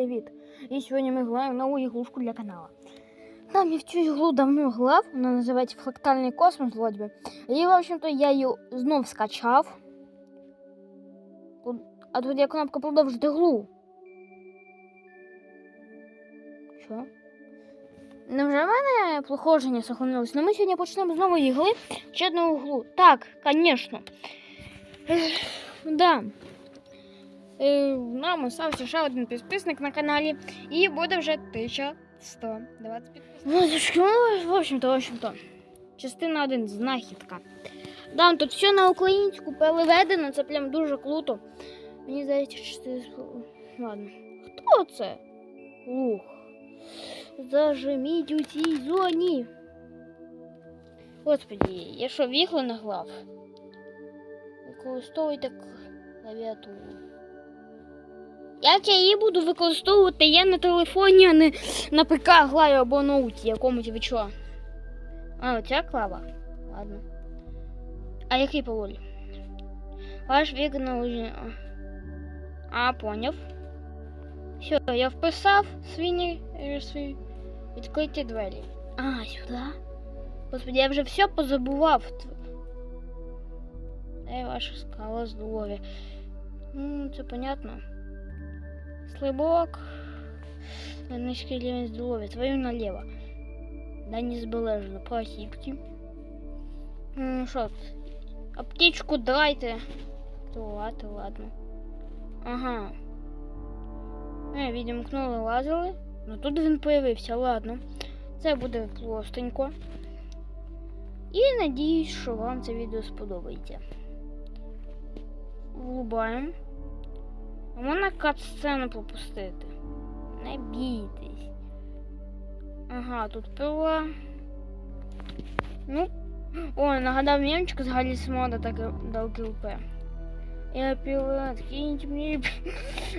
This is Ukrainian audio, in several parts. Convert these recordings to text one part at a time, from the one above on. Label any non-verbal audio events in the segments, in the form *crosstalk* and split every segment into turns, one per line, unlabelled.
привіт! І сьогодні ми граємо нову ігрушку для каналу. Там я в цю ігру давно грав, вона називається Фрактальний космос вроді. би. І, в общем-то, я знов скачав. Тут- А тут є кнопка продовжити гру. Що? Невже в мене проходження сохранилось? Ну ми сьогодні почнемо з нової чи одну гру. Так, звісно. Да. Е, Нам остався ще один підписник на каналі, і буде вже 1120 підписників. Ну, в общем-то, в общем-то. Частина 1 знахідка. Да, тут все на українську переведено, це прям дуже круто. Мені здається, що це. Ладно. Хто це? Ух. Зажиміть у цій зоні. Господі, я що, вігло наглав? Використовуйте клавіатуру. Як я її буду використовувати, я на телефоні, а не на ПК граю або ноуті якомусь ви чого? А, оця клава? Ладно. А який пароль? Ваш вік належить. А, поняв. Все, я вписав свій, е, свій відкриті двері. А, сюди? Господи, я вже все позабував. Де ваша скала здоров'я? Ну, це понятно. Слабок. Низький рівень здоров'я. Твою налево. Да не збережено. Просіпки. Ну, що? Аптечку дайте. Ладно, ладно. Ага. Е, відімкнули лазили. Ну тут він появився, ладно. Це буде простенько. І надіюсь, що вам це відео сподобається. Врубаємо. Можна кат-сцену пропустити. Не бійтесь. Ага, тут пила. Ну. Ой, нагадав мемчик з Галісмода так дав КЛП. Я пила, киньте мені.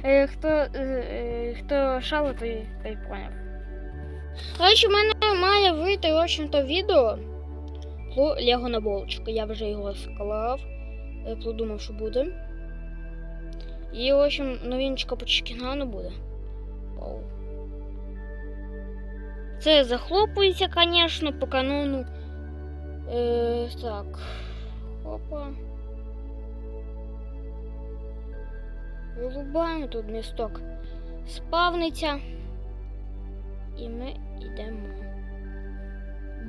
Е, Хто, е, е, хто шало, той, той поняв. Короче, в мене має вийти, в общем-то, відео про Лего наборчик. Я вже його склав. е, Продумав, що буде. І, в общем, новиночка по Чикігану буде. Вау. Це захлопується, звісно, по канону. Е, так. Опа. Вирубаємо тут місток. Спавниться. І ми йдемо.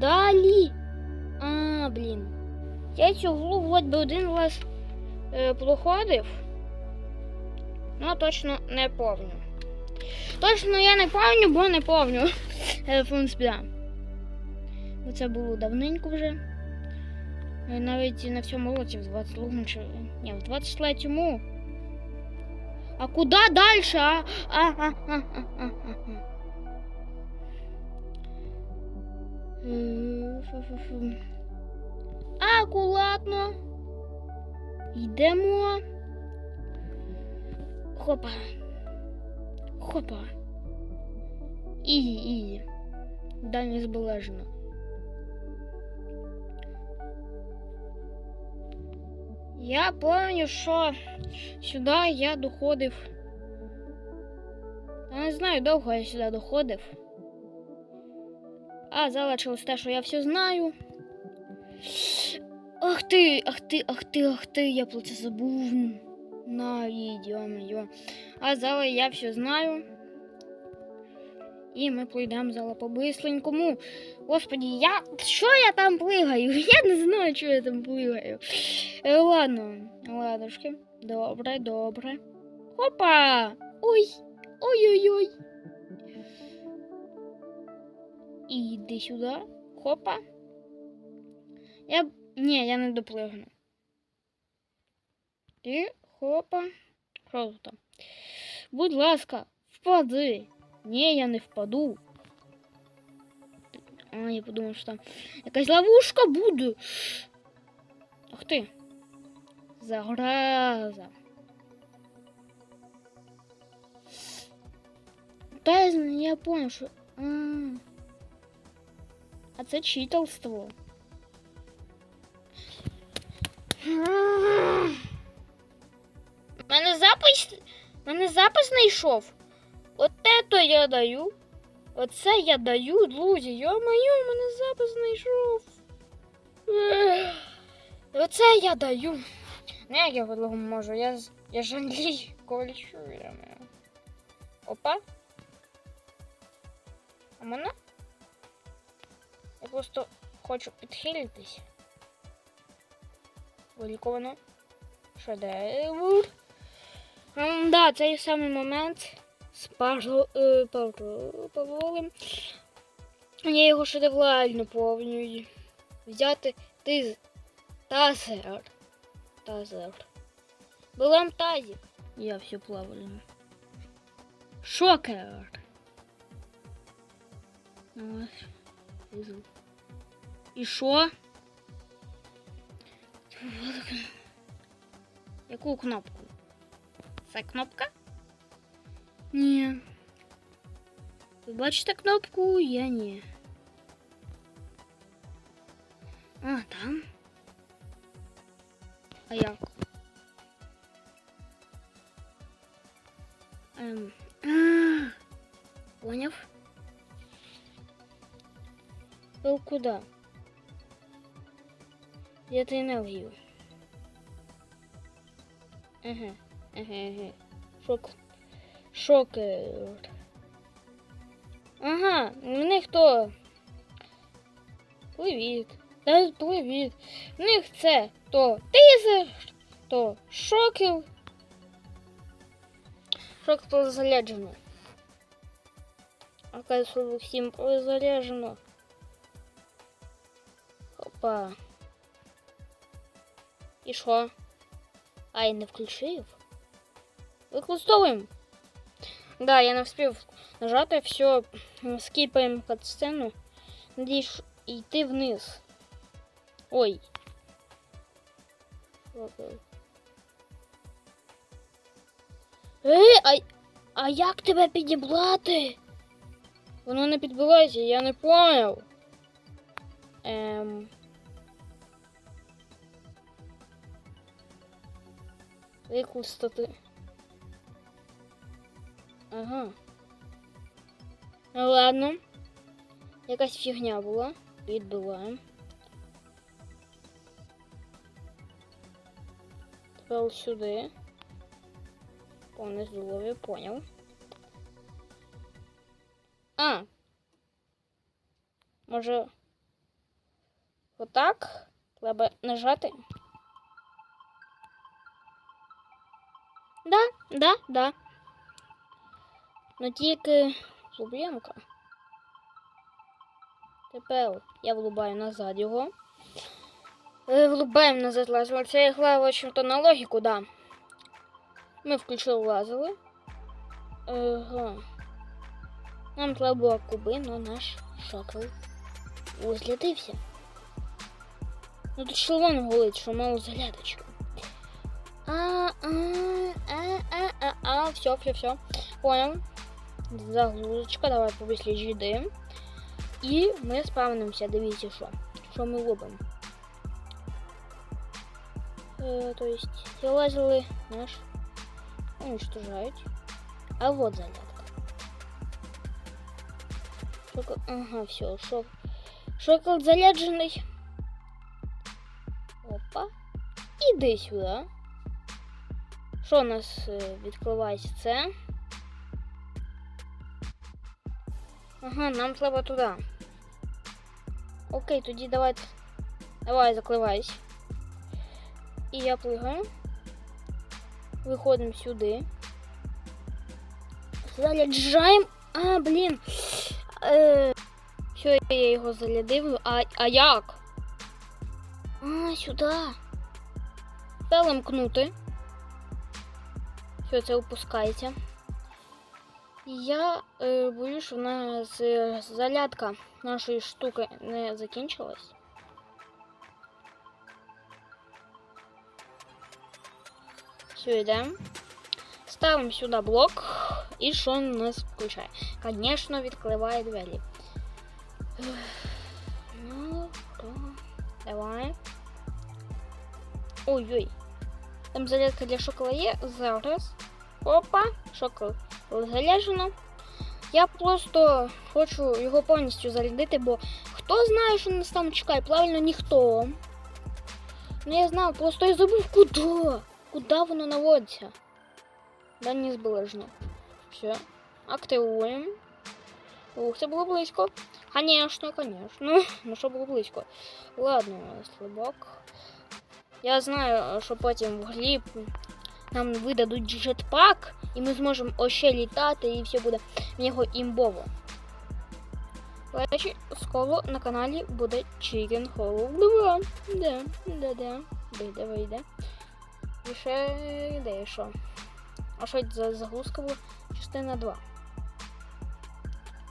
Далі. А, блін. Я цю гру вроді би один раз е, проходив. Ну, точно не помню. Точно я не помню, бо не помню. *laughs* Е, В принципі. Бо Це було давненько вже. Е, Навіть на всьому році, в 22-му чи. Ні, в 23-му. А куди далі? А? А, а, а, а, а, а, а. Е. Акуратно. Йдемо. Хопа. Хопа. Ізі, ізі. Далі збережено. Я пам'ятаю, що сюди я доходив. Я не знаю, довго я сюди доходив. А, залишилось те, що я все знаю. Ах ти, ах ти, ах ти, ах ти, я про це забув. Моє. А зараз я все знаю. І ми пройдемо зараз по-бисленькому. Господи, я. Що я там плигаю? *laughs* Я не знаю, що я там плигаю. Е, ладно, ладушки. Добре, добре. Опа! Ой! Ой-ой-ой. І йди сюди. Хопа. Я. Ні, я не доплигну. І хопа. Там? Будь ласка, впади. Ні, я не впаду. А, я подумав, що там якась ловушка буде. Ах ти. Загроза. Та я, понял, що. А, а це читерство. У мене запис. Мене запис знайшов. От то я даю. Оце я даю, друзі. Йо-моє, мене запис знайшов. Оце я даю. Не як я по-другому можу, я, я ж англійською чую. Опа. А мене? Я просто хочу підхилитись. Виліковано. Шедевр. Да, цей самий момент з Павло, е, Павло, Павловим. Я його шедеврально повнюю. Взяти ти тазер. Тазер. Булам тазик. Я все плаваю. Шокер. Ось. І що? Яку кнопку? Це кнопка? Ні. Ви бачите кнопку? Я ні. А, там. А як? Ем. А, поняв? Был куда? Где-то энергию. Ага, ага. Шок. Шокер. Ага, в них то. Привіт. Та привіт. В них це то тизер, то шокер. Шок то заряджено. Оказывается, всім заряджено. Опа. І що? А, я не включив. Використовуємо. Да, я не встиг нажати, все, скіпаємо катсцену. Надіюсь, йти вниз. Ой. Е, а, а як тебе підібрати? Воно не підбилося, я не поняв. Ем... Використати. Ага. Ну ладно. Якась фігня була. Відбиваємо. Тепер сюди. Повне здоров'я, поняв. А. Може. Отак. Треба нажати. Да, да, да. Ну тільки проблемка. Тепер я влубаю назад його. Е, Влубаємо назад лазер. Це я граю, в общем-то, на логіку, да. Ми включили лазери. Ага. Нам треба було куби, но наш шокер розрядився. Ну тут червоно голить, що мало зарядочки. А, а, а, а, а, а, все, все, все. Понял. Загрузочка, давай побыстрее жди. І ми спавнимося, дивіться, що. Що ми робимо. Е, то есть, лазили наш уничтожають. А вот зарядка. Шокол... Ага, все, шок. Шокол заряджений. Опа. Іди сюди. Що у нас відкривається це? Ага, нам треба туди. Окей, тоді давай. Давай, закривайся. І я плигаю. Виходимо сюди. Заряджаємо. А, блін. Е, все, я його зарядив. А, а як? А, сюди. Перемкнути. Все, це опускається. Я е, боюсь, що в нас е, зарядка нашої штуки не закінчилась. Все, йдемо. Ставимо сюди блок. І що у нас включає? Звісно, відкриває двері. Ех, Ну, то... Давай. Ой-ой. Там зарядка для шокола є. Зараз. Опа, шокол Заряджено. Я просто хочу його повністю зарядити, бо хто знає, що нас там чекає? Правильно, ніхто. Ну я знав, просто я забув куди. Куди воно наводиться. Да не збережно. Все. Активуємо. Ух, це було близько. Конечно, конечно. *laughs* Ну що було близько. Ладно, слабак. Я знаю, що потім в грі нам видадуть джетпак, і ми зможемо още літати, і все буде в нього імбово. Скоро на каналі буде Chicken Hollow 2. Да, да, да. Вийде, вийде. І ще де що? А що за загрузка була? Частина 2.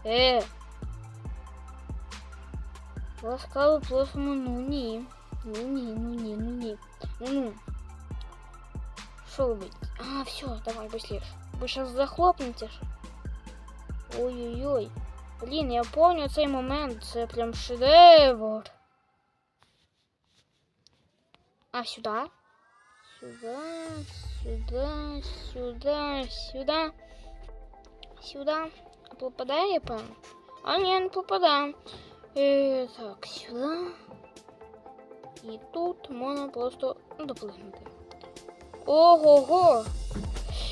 Е! Ласкаво просимо, ну ні. Ну ні, ну ні, ну ні. Ну ну. Що робить? А, все, давай быстрее. Ви зараз захлопнете ж. Ой-ой-ой. Блін, я помню цей момент, це прям шедевр. А, сюда? Сюда, сюда, сюда, сюда. Сюда. А попадає, я певно? А, ні, не попадає. Е, так, сюди. І тут можна просто доплигнути. Ого-го!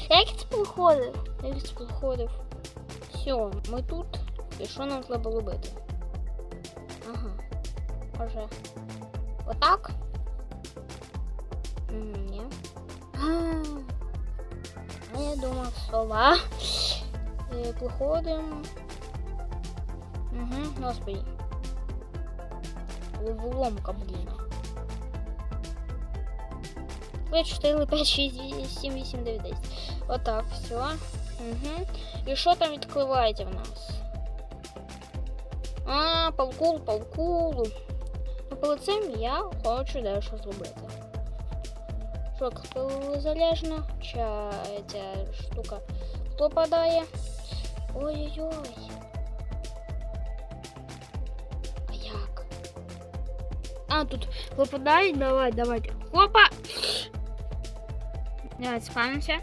Як це проходив? Як це проходив? Все, ми тут. І що нам треба робити? Ага. Може. Отак? Ні. А я думав, сова. Е, Проходимо. Угу, господи. Головоломка, блін. 3, 4, 5, 6, 7, 8, 9, 10. Отак, все. Угу. І що там відкривається в нас? А, палкул, палкул. Ну, перед цим я хочу дещо зробити. Шок залежно. Ча ця штука попадає. Ой-ой-ой. А як? А, тут випадає, давай, давайте. Хопа! Давайте спамимся.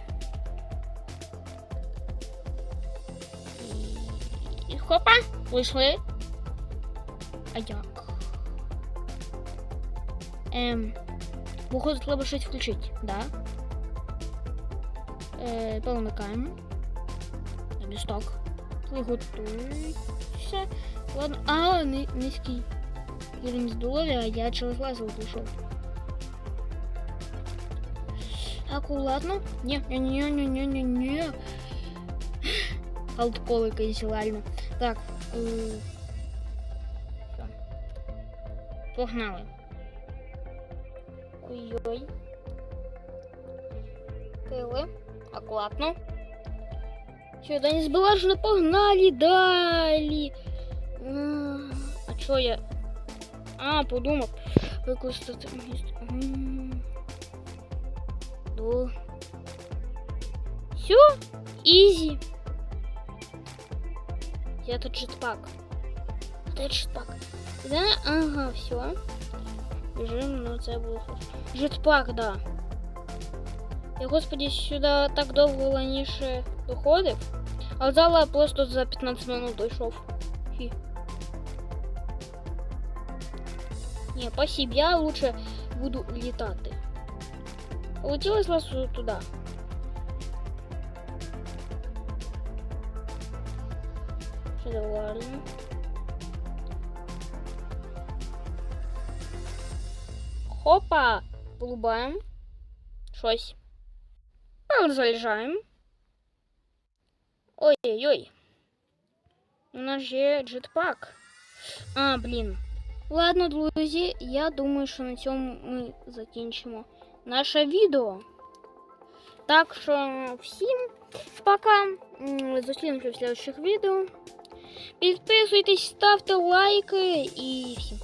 І хопа, вийшли. А як? Ем, походу треба щось включити, да? Е, перемикаємо. Лісток. Приготуйся. Ладно. А, ни- низький. Рівень здоров'я, а я через лазер Аккуратно. Не, не, не, не, не, не, не. *gasps* Алдколи канцелярно. Так. Погнали. Ой-ой. Пили. Аккуратно. Сюда не сбалажно погнали далі. А, А чё я? А, подумав. Використати місце. М. Ну. Все, изи. Я тут джетпак. Де джетпак? Да? Ага, все. Бежим, ну це було. Джетпак, да. Я, господи, сюди так довго раніше доходив. А зала просто за 15 минут дійшов. Фі. Ні, спасибо, я лучше буду літати. Полетіла з вас туди. Шедеврально. Хопа! Врубаємо. Щось. Заряджаємо. Ой-ой-ой. У нас же є джетпак. А, блін. Ладно, друзі, я думаю, що на цьому ми закінчимо наше відео. Так що всім пока. М, Зустрінемося в следующих відео. Підписуйтесь, ставте лайки і всім.